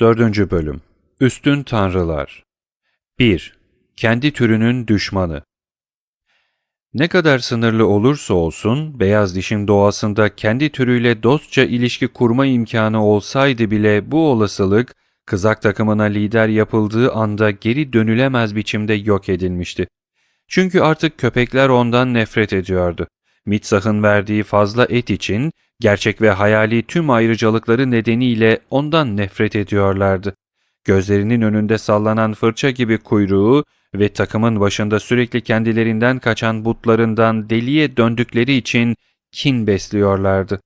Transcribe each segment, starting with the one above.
4. Bölüm Üstün Tanrılar 1. Kendi türünün düşmanı Ne kadar sınırlı olursa olsun, beyaz dişin doğasında kendi türüyle dostça ilişki kurma imkanı olsaydı bile bu olasılık, kızak takımına lider yapıldığı anda geri dönülemez biçimde yok edilmişti. Çünkü artık köpekler ondan nefret ediyordu. Mitsah'ın verdiği fazla et için gerçek ve hayali tüm ayrıcalıkları nedeniyle ondan nefret ediyorlardı. Gözlerinin önünde sallanan fırça gibi kuyruğu ve takımın başında sürekli kendilerinden kaçan butlarından deliye döndükleri için kin besliyorlardı.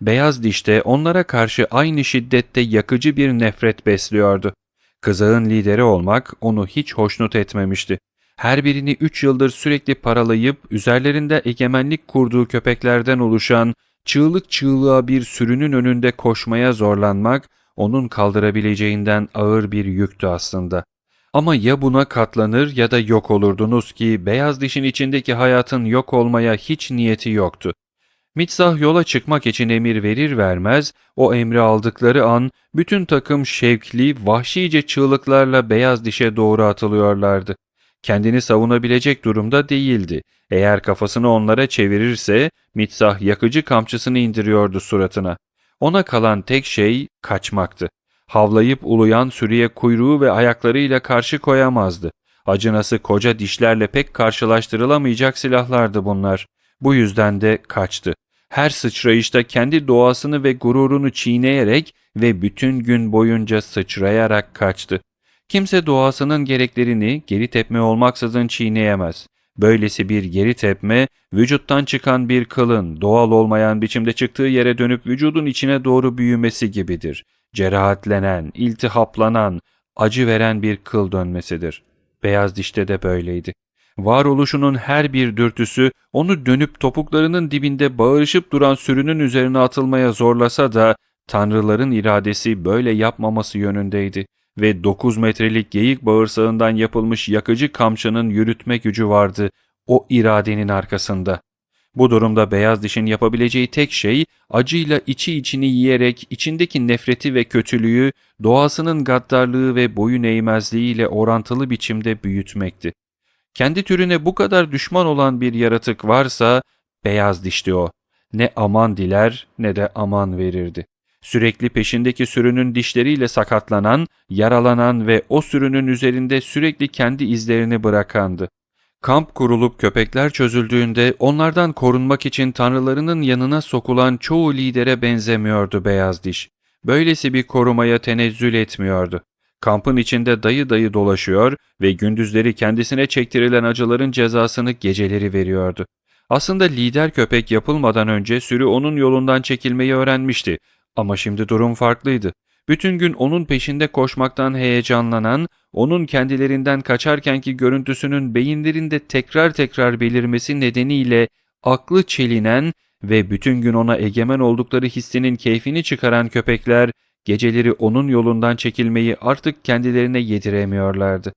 Beyaz dişte onlara karşı aynı şiddette yakıcı bir nefret besliyordu. Kızağın lideri olmak onu hiç hoşnut etmemişti her birini üç yıldır sürekli paralayıp üzerlerinde egemenlik kurduğu köpeklerden oluşan çığlık çığlığa bir sürünün önünde koşmaya zorlanmak onun kaldırabileceğinden ağır bir yüktü aslında. Ama ya buna katlanır ya da yok olurdunuz ki beyaz dişin içindeki hayatın yok olmaya hiç niyeti yoktu. Mitsah yola çıkmak için emir verir vermez, o emri aldıkları an bütün takım şevkli, vahşice çığlıklarla beyaz dişe doğru atılıyorlardı kendini savunabilecek durumda değildi. Eğer kafasını onlara çevirirse Mitsah yakıcı kamçısını indiriyordu suratına. Ona kalan tek şey kaçmaktı. Havlayıp uluyan sürüye kuyruğu ve ayaklarıyla karşı koyamazdı. Acınası koca dişlerle pek karşılaştırılamayacak silahlardı bunlar. Bu yüzden de kaçtı. Her sıçrayışta kendi doğasını ve gururunu çiğneyerek ve bütün gün boyunca sıçrayarak kaçtı. Kimse doğasının gereklerini geri tepme olmaksızın çiğneyemez. Böylesi bir geri tepme, vücuttan çıkan bir kılın doğal olmayan biçimde çıktığı yere dönüp vücudun içine doğru büyümesi gibidir. Cerahatlenen, iltihaplanan, acı veren bir kıl dönmesidir. Beyaz dişte de böyleydi. Varoluşunun her bir dürtüsü onu dönüp topuklarının dibinde bağırışıp duran sürünün üzerine atılmaya zorlasa da tanrıların iradesi böyle yapmaması yönündeydi ve 9 metrelik geyik bağırsağından yapılmış yakıcı kamçının yürütme gücü vardı o iradenin arkasında. Bu durumda beyaz dişin yapabileceği tek şey acıyla içi içini yiyerek içindeki nefreti ve kötülüğü doğasının gaddarlığı ve boyun eğmezliğiyle orantılı biçimde büyütmekti. Kendi türüne bu kadar düşman olan bir yaratık varsa beyaz dişti o. Ne aman diler ne de aman verirdi. Sürekli peşindeki sürünün dişleriyle sakatlanan, yaralanan ve o sürünün üzerinde sürekli kendi izlerini bırakandı. Kamp kurulup köpekler çözüldüğünde onlardan korunmak için tanrılarının yanına sokulan çoğu lidere benzemiyordu beyaz diş. Böylesi bir korumaya tenezzül etmiyordu. Kampın içinde dayı dayı dolaşıyor ve gündüzleri kendisine çektirilen acıların cezasını geceleri veriyordu. Aslında lider köpek yapılmadan önce sürü onun yolundan çekilmeyi öğrenmişti ama şimdi durum farklıydı. Bütün gün onun peşinde koşmaktan heyecanlanan, onun kendilerinden kaçarkenki görüntüsünün beyinlerinde tekrar tekrar belirmesi nedeniyle aklı çelinen ve bütün gün ona egemen oldukları hissinin keyfini çıkaran köpekler, geceleri onun yolundan çekilmeyi artık kendilerine yediremiyorlardı.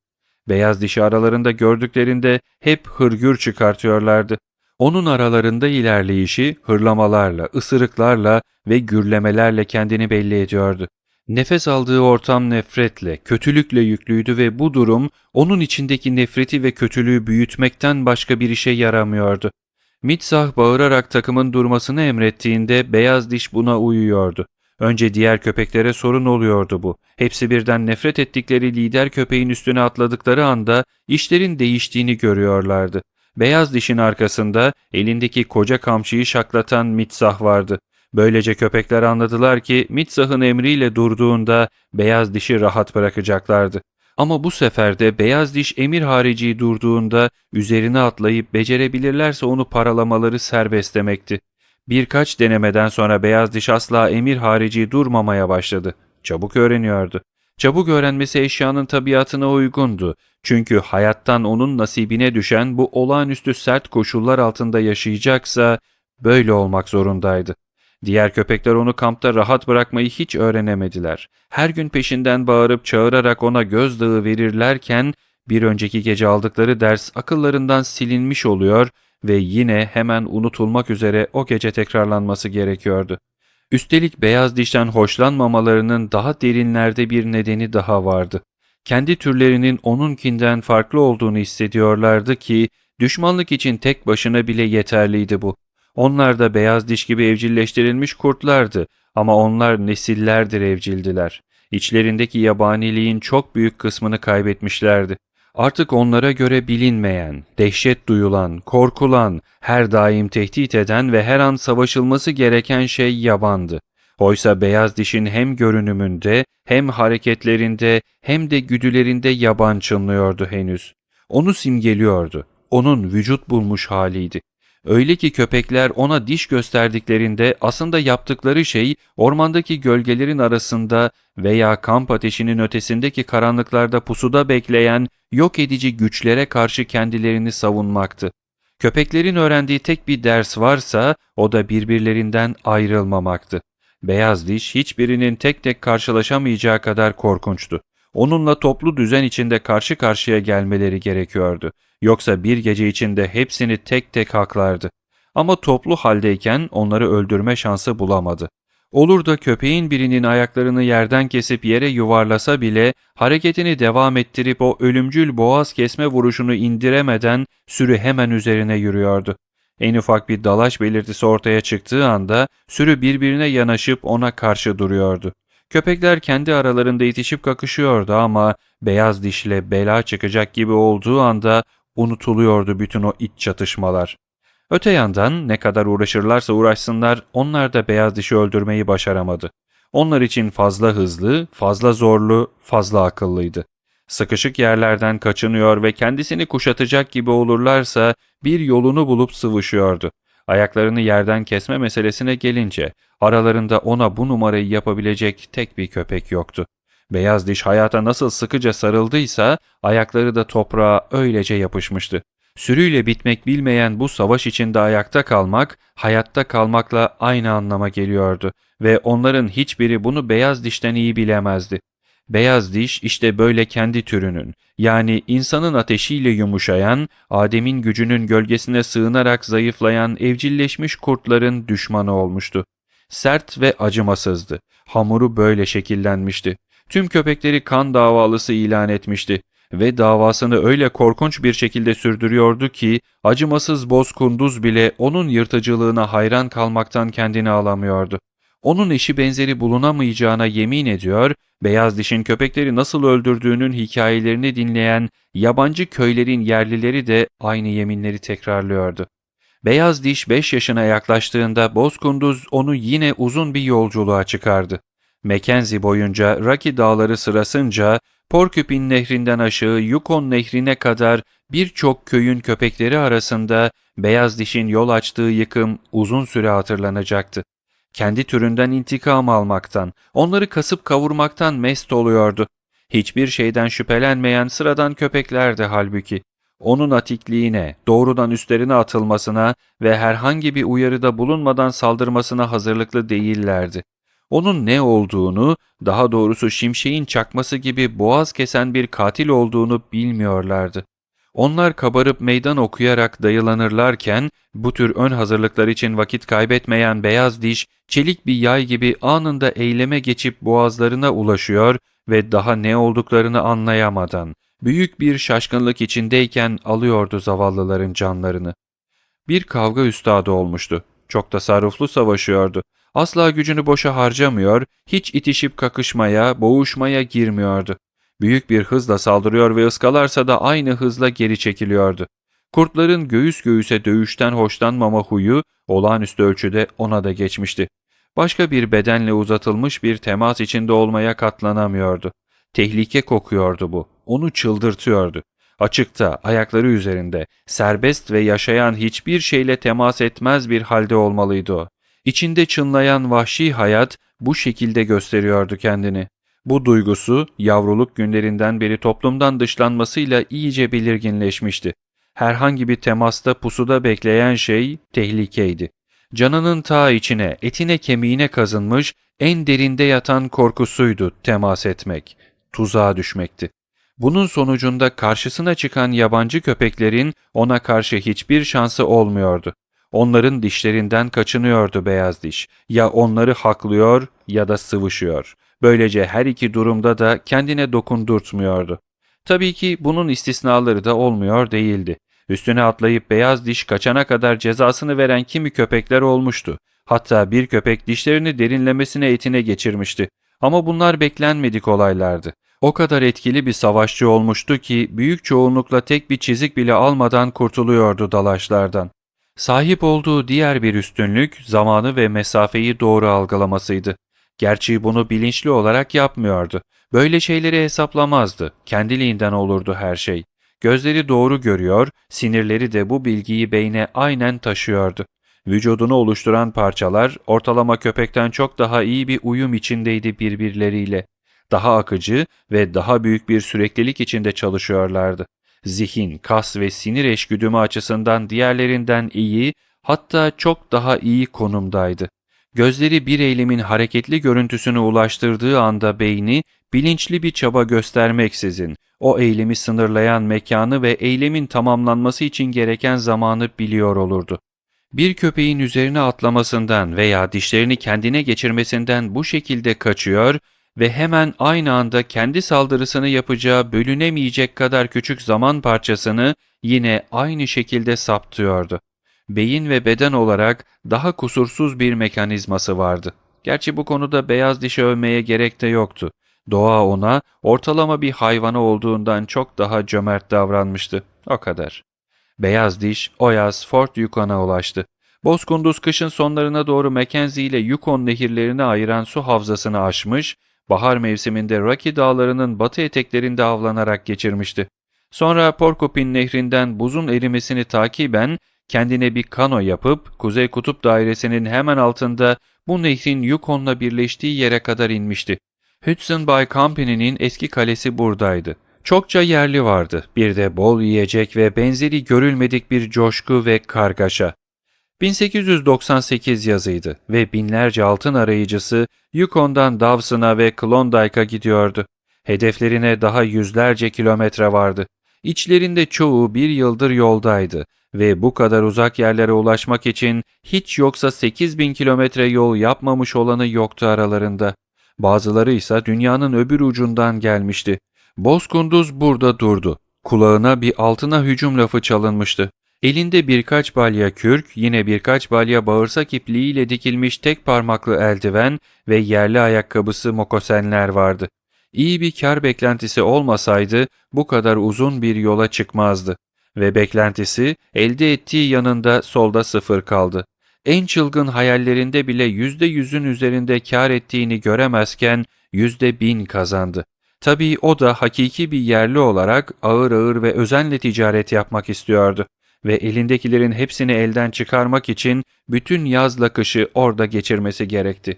Beyaz dişi aralarında gördüklerinde hep hırgür çıkartıyorlardı. Onun aralarında ilerleyişi hırlamalarla, ısırıklarla ve gürlemelerle kendini belli ediyordu. Nefes aldığı ortam nefretle, kötülükle yüklüydü ve bu durum onun içindeki nefreti ve kötülüğü büyütmekten başka bir işe yaramıyordu. Mitsah bağırarak takımın durmasını emrettiğinde beyaz diş buna uyuyordu. Önce diğer köpeklere sorun oluyordu bu. Hepsi birden nefret ettikleri lider köpeğin üstüne atladıkları anda işlerin değiştiğini görüyorlardı. Beyaz dişin arkasında elindeki koca kamçıyı şaklatan Mitsah vardı. Böylece köpekler anladılar ki Mitsah'ın emriyle durduğunda beyaz dişi rahat bırakacaklardı. Ama bu sefer de beyaz diş emir harici durduğunda üzerine atlayıp becerebilirlerse onu paralamaları serbest demekti. Birkaç denemeden sonra beyaz diş asla emir harici durmamaya başladı. Çabuk öğreniyordu. Çabuk öğrenmesi eşyanın tabiatına uygundu. Çünkü hayattan onun nasibine düşen bu olağanüstü sert koşullar altında yaşayacaksa böyle olmak zorundaydı. Diğer köpekler onu kampta rahat bırakmayı hiç öğrenemediler. Her gün peşinden bağırıp çağırarak ona gözdağı verirlerken bir önceki gece aldıkları ders akıllarından silinmiş oluyor ve yine hemen unutulmak üzere o gece tekrarlanması gerekiyordu. Üstelik beyaz dişten hoşlanmamalarının daha derinlerde bir nedeni daha vardı. Kendi türlerinin onunkinden farklı olduğunu hissediyorlardı ki düşmanlık için tek başına bile yeterliydi bu. Onlar da beyaz diş gibi evcilleştirilmiş kurtlardı ama onlar nesillerdir evcildiler. İçlerindeki yabaniliğin çok büyük kısmını kaybetmişlerdi. Artık onlara göre bilinmeyen, dehşet duyulan, korkulan, her daim tehdit eden ve her an savaşılması gereken şey yabandı. Oysa beyaz dişin hem görünümünde, hem hareketlerinde, hem de güdülerinde yaban çınlıyordu henüz. Onu simgeliyordu. Onun vücut bulmuş haliydi. Öyle ki köpekler ona diş gösterdiklerinde aslında yaptıkları şey ormandaki gölgelerin arasında veya kamp ateşinin ötesindeki karanlıklarda pusuda bekleyen yok edici güçlere karşı kendilerini savunmaktı. Köpeklerin öğrendiği tek bir ders varsa o da birbirlerinden ayrılmamaktı. Beyaz diş hiçbirinin tek tek karşılaşamayacağı kadar korkunçtu. Onunla toplu düzen içinde karşı karşıya gelmeleri gerekiyordu. Yoksa bir gece içinde hepsini tek tek haklardı. Ama toplu haldeyken onları öldürme şansı bulamadı. Olur da köpeğin birinin ayaklarını yerden kesip yere yuvarlasa bile hareketini devam ettirip o ölümcül boğaz kesme vuruşunu indiremeden sürü hemen üzerine yürüyordu. En ufak bir dalaş belirtisi ortaya çıktığı anda sürü birbirine yanaşıp ona karşı duruyordu. Köpekler kendi aralarında itişip kakışıyordu ama beyaz dişle bela çıkacak gibi olduğu anda unutuluyordu bütün o iç çatışmalar. Öte yandan ne kadar uğraşırlarsa uğraşsınlar onlar da beyaz dişi öldürmeyi başaramadı. Onlar için fazla hızlı, fazla zorlu, fazla akıllıydı. Sıkışık yerlerden kaçınıyor ve kendisini kuşatacak gibi olurlarsa bir yolunu bulup sıvışıyordu. Ayaklarını yerden kesme meselesine gelince aralarında ona bu numarayı yapabilecek tek bir köpek yoktu. Beyaz diş hayata nasıl sıkıca sarıldıysa ayakları da toprağa öylece yapışmıştı. Sürüyle bitmek bilmeyen bu savaş içinde ayakta kalmak, hayatta kalmakla aynı anlama geliyordu ve onların hiçbiri bunu beyaz dişten iyi bilemezdi. Beyaz diş işte böyle kendi türünün, yani insanın ateşiyle yumuşayan, Adem'in gücünün gölgesine sığınarak zayıflayan evcilleşmiş kurtların düşmanı olmuştu. Sert ve acımasızdı. Hamuru böyle şekillenmişti. Tüm köpekleri kan davalısı ilan etmişti ve davasını öyle korkunç bir şekilde sürdürüyordu ki acımasız bozkunduz bile onun yırtıcılığına hayran kalmaktan kendini alamıyordu. Onun eşi benzeri bulunamayacağına yemin ediyor, beyaz dişin köpekleri nasıl öldürdüğünün hikayelerini dinleyen yabancı köylerin yerlileri de aynı yeminleri tekrarlıyordu. Beyaz diş 5 yaşına yaklaştığında Bozkunduz onu yine uzun bir yolculuğa çıkardı. Mackenzie boyunca Rocky dağları sırasınca Porcupine nehrinden aşağı Yukon nehrine kadar birçok köyün köpekleri arasında beyaz dişin yol açtığı yıkım uzun süre hatırlanacaktı. Kendi türünden intikam almaktan, onları kasıp kavurmaktan mest oluyordu. Hiçbir şeyden şüphelenmeyen sıradan köpeklerdi halbuki. Onun atikliğine, doğrudan üstlerine atılmasına ve herhangi bir uyarıda bulunmadan saldırmasına hazırlıklı değillerdi. Onun ne olduğunu, daha doğrusu şimşeğin çakması gibi boğaz kesen bir katil olduğunu bilmiyorlardı. Onlar kabarıp meydan okuyarak dayılanırlarken bu tür ön hazırlıklar için vakit kaybetmeyen beyaz diş çelik bir yay gibi anında eyleme geçip boğazlarına ulaşıyor ve daha ne olduklarını anlayamadan büyük bir şaşkınlık içindeyken alıyordu zavallıların canlarını. Bir kavga üstadı olmuştu. Çok tasarruflu savaşıyordu. Asla gücünü boşa harcamıyor, hiç itişip kakışmaya, boğuşmaya girmiyordu. Büyük bir hızla saldırıyor ve ıskalarsa da aynı hızla geri çekiliyordu. Kurtların göğüs göğüse dövüşten hoşlanmama huyu olağanüstü ölçüde ona da geçmişti. Başka bir bedenle uzatılmış bir temas içinde olmaya katlanamıyordu. Tehlike kokuyordu bu. Onu çıldırtıyordu. Açıkta, ayakları üzerinde, serbest ve yaşayan hiçbir şeyle temas etmez bir halde olmalıydı o. İçinde çınlayan vahşi hayat bu şekilde gösteriyordu kendini. Bu duygusu yavruluk günlerinden beri toplumdan dışlanmasıyla iyice belirginleşmişti. Herhangi bir temasta pusuda bekleyen şey tehlikeydi. Canının ta içine, etine kemiğine kazınmış en derinde yatan korkusuydu temas etmek, tuzağa düşmekti. Bunun sonucunda karşısına çıkan yabancı köpeklerin ona karşı hiçbir şansı olmuyordu. Onların dişlerinden kaçınıyordu beyaz diş. Ya onları haklıyor ya da sıvışıyor. Böylece her iki durumda da kendine dokundurtmuyordu. Tabii ki bunun istisnaları da olmuyor değildi. Üstüne atlayıp beyaz diş kaçana kadar cezasını veren kimi köpekler olmuştu. Hatta bir köpek dişlerini derinlemesine etine geçirmişti. Ama bunlar beklenmedik olaylardı. O kadar etkili bir savaşçı olmuştu ki büyük çoğunlukla tek bir çizik bile almadan kurtuluyordu dalaşlardan. Sahip olduğu diğer bir üstünlük zamanı ve mesafeyi doğru algılamasıydı. Gerçi bunu bilinçli olarak yapmıyordu. Böyle şeyleri hesaplamazdı. Kendiliğinden olurdu her şey. Gözleri doğru görüyor, sinirleri de bu bilgiyi beyne aynen taşıyordu. Vücudunu oluşturan parçalar ortalama köpekten çok daha iyi bir uyum içindeydi birbirleriyle. Daha akıcı ve daha büyük bir süreklilik içinde çalışıyorlardı. Zihin, kas ve sinir eşgüdümü açısından diğerlerinden iyi, hatta çok daha iyi konumdaydı. Gözleri bir eylemin hareketli görüntüsünü ulaştırdığı anda beyni bilinçli bir çaba göstermeksizin o eylemi sınırlayan mekanı ve eylemin tamamlanması için gereken zamanı biliyor olurdu. Bir köpeğin üzerine atlamasından veya dişlerini kendine geçirmesinden bu şekilde kaçıyor ve hemen aynı anda kendi saldırısını yapacağı bölünemeyecek kadar küçük zaman parçasını yine aynı şekilde saptıyordu. Beyin ve beden olarak daha kusursuz bir mekanizması vardı. Gerçi bu konuda beyaz dişi övmeye gerek de yoktu. Doğa ona ortalama bir hayvanı olduğundan çok daha cömert davranmıştı. O kadar. Beyaz diş o yaz Fort Yukon'a ulaştı. Bozkunduz kışın sonlarına doğru Mackenzie ile Yukon nehirlerini ayıran su havzasını aşmış, bahar mevsiminde Rocky dağlarının batı eteklerinde avlanarak geçirmişti. Sonra Porcupine nehrinden buzun erimesini takiben kendine bir kano yapıp Kuzey Kutup Dairesi'nin hemen altında bu nehrin Yukon'la birleştiği yere kadar inmişti. Hudson Bay Company'nin eski kalesi buradaydı. Çokça yerli vardı. Bir de bol yiyecek ve benzeri görülmedik bir coşku ve kargaşa. 1898 yazıydı ve binlerce altın arayıcısı Yukon'dan Dawson'a ve Klondike'a gidiyordu. Hedeflerine daha yüzlerce kilometre vardı. İçlerinde çoğu bir yıldır yoldaydı ve bu kadar uzak yerlere ulaşmak için hiç yoksa 8000 kilometre yol yapmamış olanı yoktu aralarında. Bazıları ise dünyanın öbür ucundan gelmişti. Bozkunduz burada durdu. Kulağına bir altına hücum lafı çalınmıştı. Elinde birkaç balya kürk, yine birkaç balya bağırsak ipliğiyle dikilmiş tek parmaklı eldiven ve yerli ayakkabısı mokosenler vardı. İyi bir kar beklentisi olmasaydı bu kadar uzun bir yola çıkmazdı. Ve beklentisi elde ettiği yanında solda sıfır kaldı. En çılgın hayallerinde bile yüzde yüzün üzerinde kar ettiğini göremezken yüzde bin kazandı. Tabii o da hakiki bir yerli olarak ağır ağır ve özenle ticaret yapmak istiyordu ve elindekilerin hepsini elden çıkarmak için bütün yazla kışı orada geçirmesi gerekti.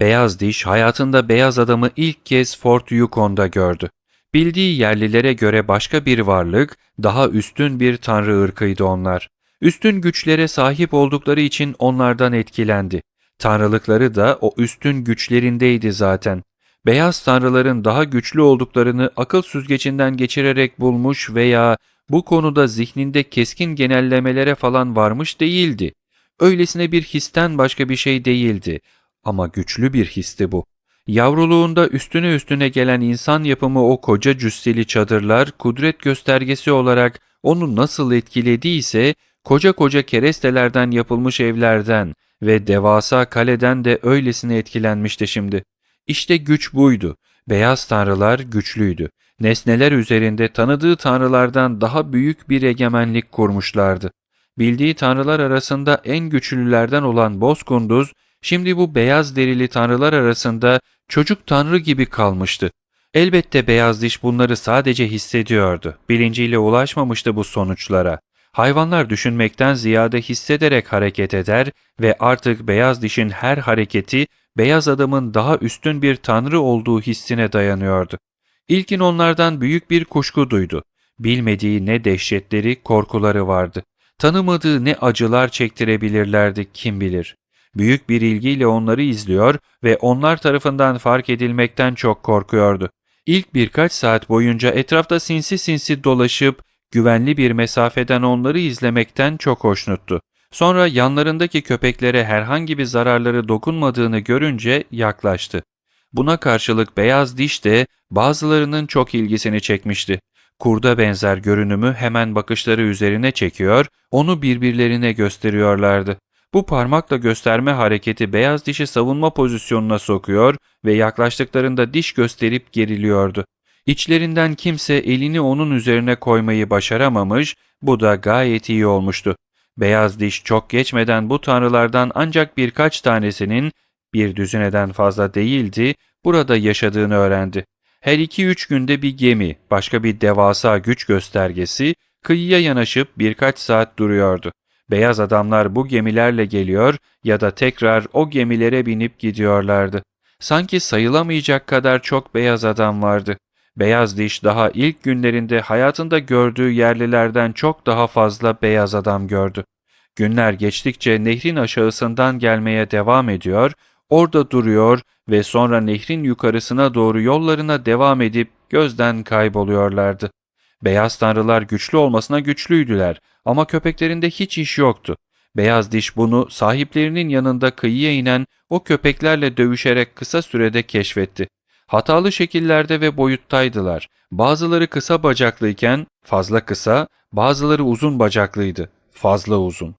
Beyaz Diş hayatında beyaz adamı ilk kez Fort Yukon'da gördü. Bildiği yerlilere göre başka bir varlık, daha üstün bir tanrı ırkıydı onlar. Üstün güçlere sahip oldukları için onlardan etkilendi. Tanrılıkları da o üstün güçlerindeydi zaten. Beyaz tanrıların daha güçlü olduklarını akıl süzgecinden geçirerek bulmuş veya bu konuda zihninde keskin genellemelere falan varmış değildi. Öylesine bir histen başka bir şey değildi. Ama güçlü bir histi bu. Yavruluğunda üstüne üstüne gelen insan yapımı o koca cüsseli çadırlar kudret göstergesi olarak onu nasıl etkilediyse koca koca kerestelerden yapılmış evlerden ve devasa kaleden de öylesine etkilenmişti şimdi. İşte güç buydu. Beyaz tanrılar güçlüydü. Nesneler üzerinde tanıdığı tanrılardan daha büyük bir egemenlik kurmuşlardı. Bildiği tanrılar arasında en güçlülerden olan Bozkunduz, şimdi bu beyaz derili tanrılar arasında çocuk tanrı gibi kalmıştı. Elbette beyaz diş bunları sadece hissediyordu. Bilinciyle ulaşmamıştı bu sonuçlara. Hayvanlar düşünmekten ziyade hissederek hareket eder ve artık beyaz dişin her hareketi beyaz adamın daha üstün bir tanrı olduğu hissine dayanıyordu. İlkin onlardan büyük bir kuşku duydu. Bilmediği ne dehşetleri, korkuları vardı. Tanımadığı ne acılar çektirebilirlerdi kim bilir. Büyük bir ilgiyle onları izliyor ve onlar tarafından fark edilmekten çok korkuyordu. İlk birkaç saat boyunca etrafta sinsi sinsi dolaşıp güvenli bir mesafeden onları izlemekten çok hoşnuttu. Sonra yanlarındaki köpeklere herhangi bir zararları dokunmadığını görünce yaklaştı. Buna karşılık beyaz diş de bazılarının çok ilgisini çekmişti. Kurda benzer görünümü hemen bakışları üzerine çekiyor, onu birbirlerine gösteriyorlardı. Bu parmakla gösterme hareketi beyaz dişi savunma pozisyonuna sokuyor ve yaklaştıklarında diş gösterip geriliyordu. İçlerinden kimse elini onun üzerine koymayı başaramamış, bu da gayet iyi olmuştu. Beyaz diş çok geçmeden bu tanrılardan ancak birkaç tanesinin, bir düzineden fazla değildi, burada yaşadığını öğrendi. Her iki üç günde bir gemi, başka bir devasa güç göstergesi, kıyıya yanaşıp birkaç saat duruyordu. Beyaz adamlar bu gemilerle geliyor ya da tekrar o gemilere binip gidiyorlardı. Sanki sayılamayacak kadar çok beyaz adam vardı. Beyaz diş daha ilk günlerinde hayatında gördüğü yerlilerden çok daha fazla beyaz adam gördü. Günler geçtikçe nehrin aşağısından gelmeye devam ediyor, orada duruyor ve sonra nehrin yukarısına doğru yollarına devam edip gözden kayboluyorlardı. Beyaz tanrılar güçlü olmasına güçlüydüler ama köpeklerinde hiç iş yoktu. Beyaz diş bunu sahiplerinin yanında kıyıya inen o köpeklerle dövüşerek kısa sürede keşfetti. Hatalı şekillerde ve boyuttaydılar. Bazıları kısa bacaklıyken fazla kısa, bazıları uzun bacaklıydı, fazla uzun.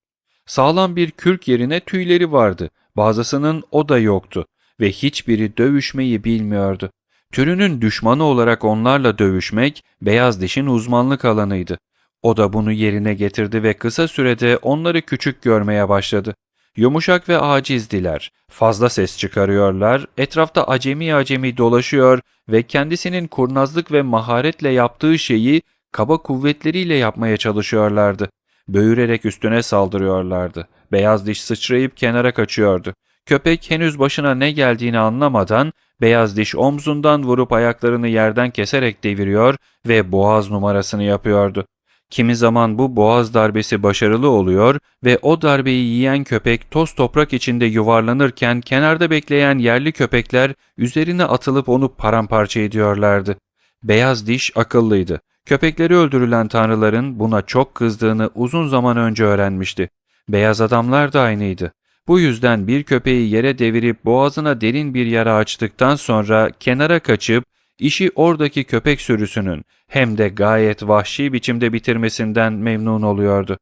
Sağlam bir kürk yerine tüyleri vardı, bazısının o da yoktu ve hiçbiri dövüşmeyi bilmiyordu. Türünün düşmanı olarak onlarla dövüşmek beyaz dişin uzmanlık alanıydı. O da bunu yerine getirdi ve kısa sürede onları küçük görmeye başladı. Yumuşak ve acizdiler. Fazla ses çıkarıyorlar, etrafta acemi acemi dolaşıyor ve kendisinin kurnazlık ve maharetle yaptığı şeyi kaba kuvvetleriyle yapmaya çalışıyorlardı. Böğürerek üstüne saldırıyorlardı. Beyaz diş sıçrayıp kenara kaçıyordu. Köpek henüz başına ne geldiğini anlamadan beyaz diş omzundan vurup ayaklarını yerden keserek deviriyor ve boğaz numarasını yapıyordu. Kimi zaman bu boğaz darbesi başarılı oluyor ve o darbeyi yiyen köpek toz toprak içinde yuvarlanırken kenarda bekleyen yerli köpekler üzerine atılıp onu paramparça ediyorlardı. Beyaz diş akıllıydı. Köpekleri öldürülen tanrıların buna çok kızdığını uzun zaman önce öğrenmişti. Beyaz adamlar da aynıydı. Bu yüzden bir köpeği yere devirip boğazına derin bir yara açtıktan sonra kenara kaçıp işi oradaki köpek sürüsünün hem de gayet vahşi biçimde bitirmesinden memnun oluyordu.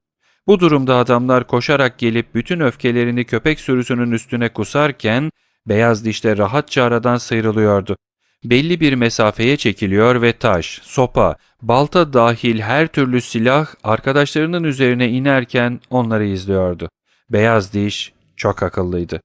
Bu durumda adamlar koşarak gelip bütün öfkelerini köpek sürüsünün üstüne kusarken beyaz dişte rahatça aradan sıyrılıyordu. Belli bir mesafeye çekiliyor ve taş, sopa, balta dahil her türlü silah arkadaşlarının üzerine inerken onları izliyordu. Beyaz diş çok akıllıydı.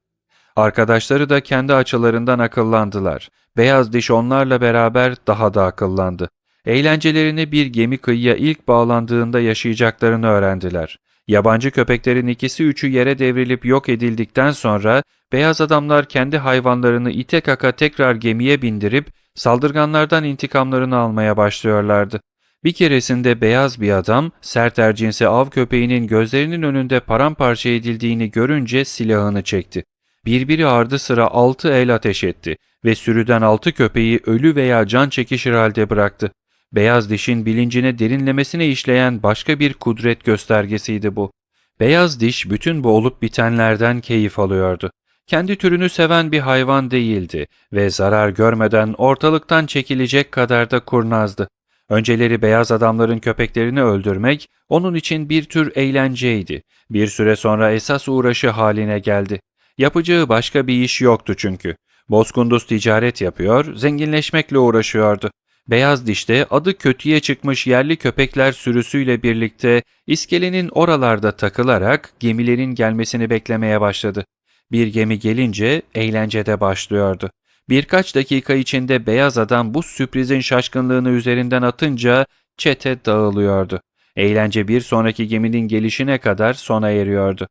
Arkadaşları da kendi açılarından akıllandılar. Beyaz diş onlarla beraber daha da akıllandı. Eğlencelerini bir gemi kıyıya ilk bağlandığında yaşayacaklarını öğrendiler. Yabancı köpeklerin ikisi üçü yere devrilip yok edildikten sonra beyaz adamlar kendi hayvanlarını ite kaka tekrar gemiye bindirip saldırganlardan intikamlarını almaya başlıyorlardı. Bir keresinde beyaz bir adam sert ercinsi av köpeğinin gözlerinin önünde paramparça edildiğini görünce silahını çekti. Birbiri ardı sıra altı el ateş etti ve sürüden altı köpeği ölü veya can çekişir halde bıraktı. Beyaz dişin bilincine derinlemesine işleyen başka bir kudret göstergesiydi bu. Beyaz diş bütün bu olup bitenlerden keyif alıyordu. Kendi türünü seven bir hayvan değildi ve zarar görmeden ortalıktan çekilecek kadar da kurnazdı. Önceleri beyaz adamların köpeklerini öldürmek onun için bir tür eğlenceydi. Bir süre sonra esas uğraşı haline geldi. Yapacağı başka bir iş yoktu çünkü. Bozkunduz ticaret yapıyor, zenginleşmekle uğraşıyordu. Beyaz dişte adı kötüye çıkmış yerli köpekler sürüsüyle birlikte iskelenin oralarda takılarak gemilerin gelmesini beklemeye başladı. Bir gemi gelince eğlence de başlıyordu. Birkaç dakika içinde beyaz adam bu sürprizin şaşkınlığını üzerinden atınca çete dağılıyordu. Eğlence bir sonraki geminin gelişine kadar sona eriyordu.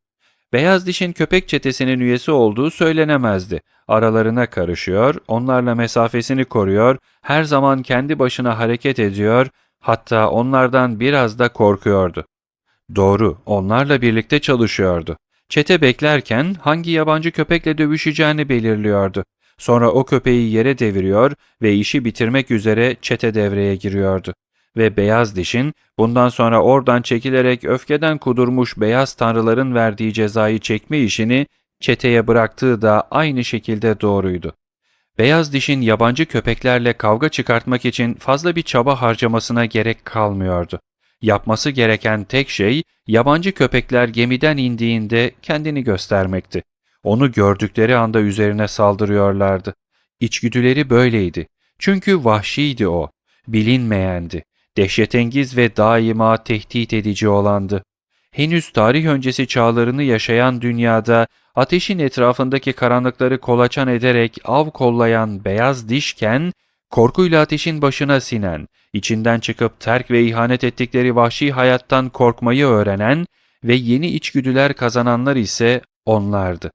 Beyaz dişin köpek çetesinin üyesi olduğu söylenemezdi. Aralarına karışıyor, onlarla mesafesini koruyor, her zaman kendi başına hareket ediyor, hatta onlardan biraz da korkuyordu. Doğru, onlarla birlikte çalışıyordu. Çete beklerken hangi yabancı köpekle dövüşeceğini belirliyordu. Sonra o köpeği yere deviriyor ve işi bitirmek üzere çete devreye giriyordu. Ve beyaz dişin bundan sonra oradan çekilerek öfkeden kudurmuş beyaz tanrıların verdiği cezayı çekme işini çeteye bıraktığı da aynı şekilde doğruydu. Beyaz dişin yabancı köpeklerle kavga çıkartmak için fazla bir çaba harcamasına gerek kalmıyordu. Yapması gereken tek şey yabancı köpekler gemiden indiğinde kendini göstermekti. Onu gördükleri anda üzerine saldırıyorlardı. İçgüdüleri böyleydi. Çünkü vahşiydi o, bilinmeyendi, dehşetengiz ve daima tehdit edici olandı. Henüz tarih öncesi çağlarını yaşayan dünyada ateşin etrafındaki karanlıkları kolaçan ederek av kollayan beyaz dişken, korkuyla ateşin başına sinen, içinden çıkıp terk ve ihanet ettikleri vahşi hayattan korkmayı öğrenen ve yeni içgüdüler kazananlar ise onlardı.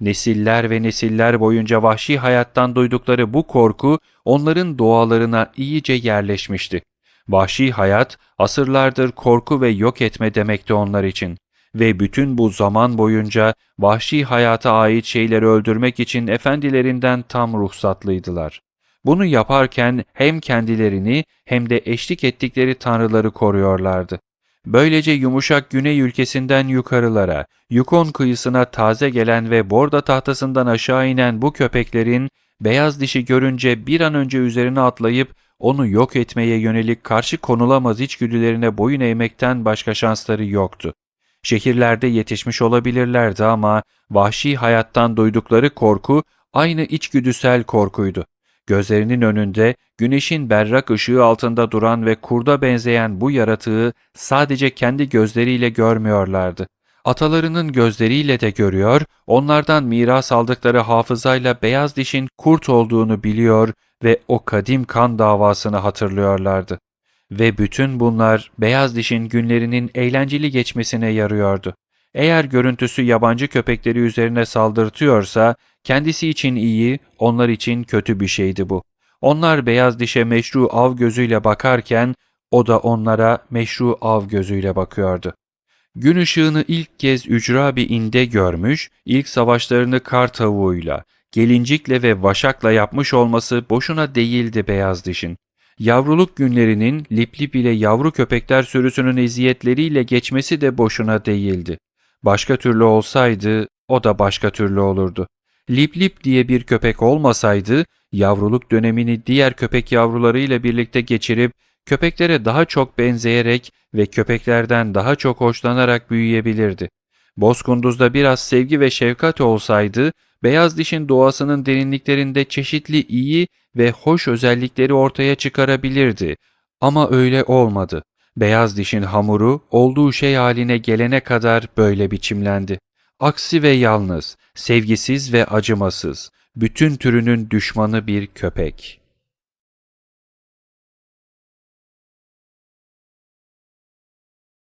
Nesiller ve nesiller boyunca vahşi hayattan duydukları bu korku onların doğalarına iyice yerleşmişti. Vahşi hayat asırlardır korku ve yok etme demekti onlar için ve bütün bu zaman boyunca vahşi hayata ait şeyleri öldürmek için efendilerinden tam ruhsatlıydılar. Bunu yaparken hem kendilerini hem de eşlik ettikleri tanrıları koruyorlardı. Böylece yumuşak güney ülkesinden yukarılara, Yukon kıyısına taze gelen ve Borda tahtasından aşağı inen bu köpeklerin beyaz dişi görünce bir an önce üzerine atlayıp onu yok etmeye yönelik karşı konulamaz içgüdülerine boyun eğmekten başka şansları yoktu. Şehirlerde yetişmiş olabilirlerdi ama vahşi hayattan duydukları korku aynı içgüdüsel korkuydu. Gözlerinin önünde güneşin berrak ışığı altında duran ve kurda benzeyen bu yaratığı sadece kendi gözleriyle görmüyorlardı. Atalarının gözleriyle de görüyor, onlardan miras aldıkları hafızayla beyaz dişin kurt olduğunu biliyor ve o kadim kan davasını hatırlıyorlardı. Ve bütün bunlar beyaz dişin günlerinin eğlenceli geçmesine yarıyordu. Eğer görüntüsü yabancı köpekleri üzerine saldırtıyorsa, kendisi için iyi, onlar için kötü bir şeydi bu. Onlar beyaz dişe meşru av gözüyle bakarken, o da onlara meşru av gözüyle bakıyordu. Gün ışığını ilk kez ücra bir inde görmüş, ilk savaşlarını kar tavuğuyla, gelincikle ve vaşakla yapmış olması boşuna değildi beyaz dişin. Yavruluk günlerinin Lip Lip ile yavru köpekler sürüsünün eziyetleriyle geçmesi de boşuna değildi. Başka türlü olsaydı o da başka türlü olurdu. Lip Lip diye bir köpek olmasaydı yavruluk dönemini diğer köpek yavrularıyla birlikte geçirip köpeklere daha çok benzeyerek ve köpeklerden daha çok hoşlanarak büyüyebilirdi. Bozkunduz'da biraz sevgi ve şefkat olsaydı, beyaz dişin doğasının derinliklerinde çeşitli iyi ve hoş özellikleri ortaya çıkarabilirdi. Ama öyle olmadı. Beyaz dişin hamuru olduğu şey haline gelene kadar böyle biçimlendi. Aksi ve yalnız, sevgisiz ve acımasız, bütün türünün düşmanı bir köpek.''